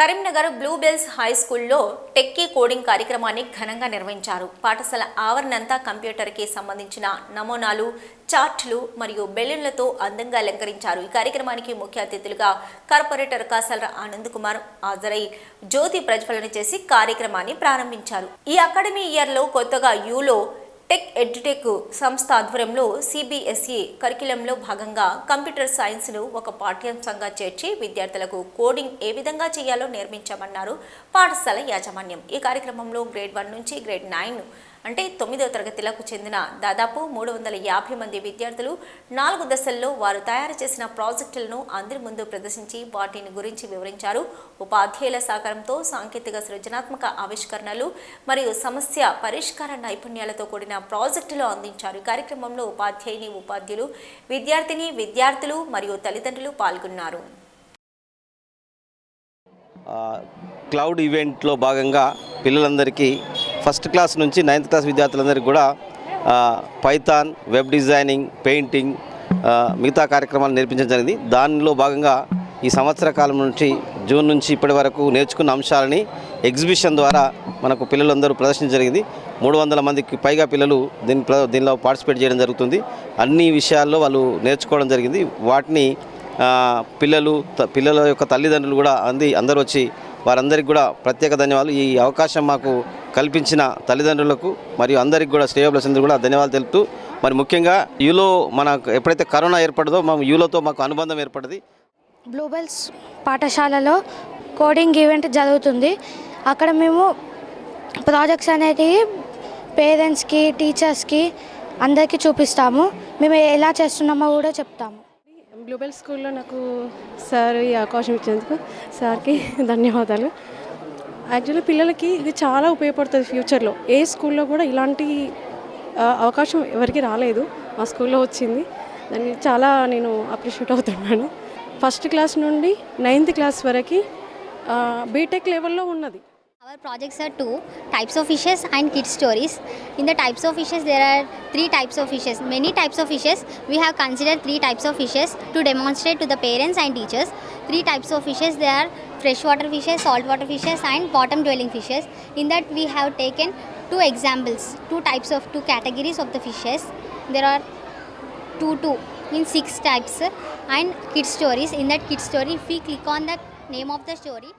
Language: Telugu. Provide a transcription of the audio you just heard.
కరీంనగర్ బ్లూబెల్స్ హై స్కూల్లో టెక్కీ కోడింగ్ కార్యక్రమాన్ని ఘనంగా నిర్వహించారు. పాఠశాల ఆవరణంతా కంప్యూటర్కి సంబంధించిన నమూనాలు చార్ట్లు మరియు బెలూన్లతో అందంగా అలంకరించారు. ఈ కార్యక్రమానికి ముఖ్య అతిథులుగా కార్పొరేటర్ కాసల ఆనంద్ కుమార్ హాజరై జ్యోతి ప్రజ్వలన చేసి కార్యక్రమాన్ని ప్రారంభించారు. ఈ అకాడమీ ఇయర్లో కొత్తగా యూలో టెక్ ఎడ్యుటెక్ సంస్థ ఆధ్వర్యంలో సిబిఎస్ఈ కరికులంలో భాగంగా కంప్యూటర్ సైన్స్ను ఒక పాఠ్యాంశంగా చేర్చి విద్యార్థులకు కోడింగ్ ఏ విధంగా చేయాలో నేర్పించామన్నారు పాఠశాల యాజమాన్యం. ఈ కార్యక్రమంలో గ్రేడ్ వన్ నుంచి గ్రేడ్ నైన్ అంటే తొమ్మిదవ తరగతిలకు చెందిన దాదాపు మూడు వందల యాభై మంది విద్యార్థులు నాలుగు దశల్లో వారు తయారు చేసిన ప్రాజెక్టులను అందరి ముందు ప్రదర్శించి వాటిని గురించి వివరించారు. ఉపాధ్యాయుల సహకారంతో సాంకేతిక సృజనాత్మక ఆవిష్కరణలు మరియు సమస్య పరిష్కార నైపుణ్యాలతో కూడిన ప్రాజెక్టులు అందించారు. కార్యక్రమంలో ఉపాధ్యాయుని ఉపాధ్యులు విద్యార్థిని విద్యార్థులు మరియు తల్లిదండ్రులు పాల్గొన్నారు. క్లౌడ్ ఈవెంట్లో భాగంగా పిల్లలందరికీ ఫస్ట్ క్లాస్ నుంచి నైన్త్ క్లాస్ విద్యార్థులందరికీ కూడా పైథాన్ వెబ్ డిజైనింగ్ పెయింటింగ్ మిగతా కార్యక్రమాలు నేర్పించడం జరిగింది. దానిలో భాగంగా ఈ సంవత్సర కాలం నుంచి జూన్ నుంచి ఇప్పటి వరకు నేర్చుకున్న అంశాలని ఎగ్జిబిషన్ ద్వారా మనకు పిల్లలందరూ ప్రదర్శించడం జరిగింది. మూడు వందల మందికి పైగా పిల్లలు దీని ప్ర- దీనిలో పార్టిసిపేట్ చేయడం జరుగుతుంది. అన్ని విషయాల్లో వాళ్ళు నేర్చుకోవడం జరిగింది. వాటిని పిల్లలు పిల్లల యొక్క తల్లిదండ్రులు కూడా అంది అందరూ వచ్చి వారందరికీ కూడా ప్రత్యేక ధన్యవాదాలు. ఈ అవకాశం మాకు కల్పించిన తల్లిదండ్రులకు మరియు అందరికీ కూడా స్టేబుల్స్ అందరూ కూడా ధన్యవాదాలు తెలుపుతూ మరి ముఖ్యంగా యూలో మనకు ఎప్పుడైతే కరోనా ఏర్పడదో మా యూలోతో మాకు అనుబంధం ఏర్పడింది. బ్లూబెల్స్ పాఠశాలలో కోడింగ్ ఈవెంట్ జరుగుతుంది. అక్కడ మేము ప్రాజెక్ట్స్ అనేటివి పేరెంట్స్కి టీచర్స్కి అందరికీ చూపిస్తాము. మేము ఎలా చేస్తున్నామో కూడా చెప్తాము. బ్లూబెల్ స్కూల్లో నాకు సార్ ఈ అవకాశం ఇచ్చినందుకు సార్కి ధన్యవాదాలు. యాక్చువల్లీ పిల్లలకి ఇది చాలా ఉపయోగపడుతుంది ఫ్యూచర్లో. ఏ స్కూల్లో కూడా ఇలాంటి అవకాశం ఎవరికి రాలేదు. మా స్కూల్లో వచ్చింది. దాన్ని చాలా నేను అప్రిషియేట్ అవుతున్నాను. ఫస్ట్ క్లాస్ నుండి నైన్త్ క్లాస్ వరకు బీటెక్ లెవెల్లో ఉన్నది. Our projects are two types of fishes and kid stories. In the types of fishes, there are three types of fishes. Many types of fishes. We have considered three types of fishes to demonstrate to the parents and teachers. Three types of fishes. They are freshwater fishes, saltwater fishes, and bottom dwelling fishes. In that, we have taken two examples, two types of two categories of the fishes. There are two two in six types and kid stories. In that kid story, if we click on the name of the story,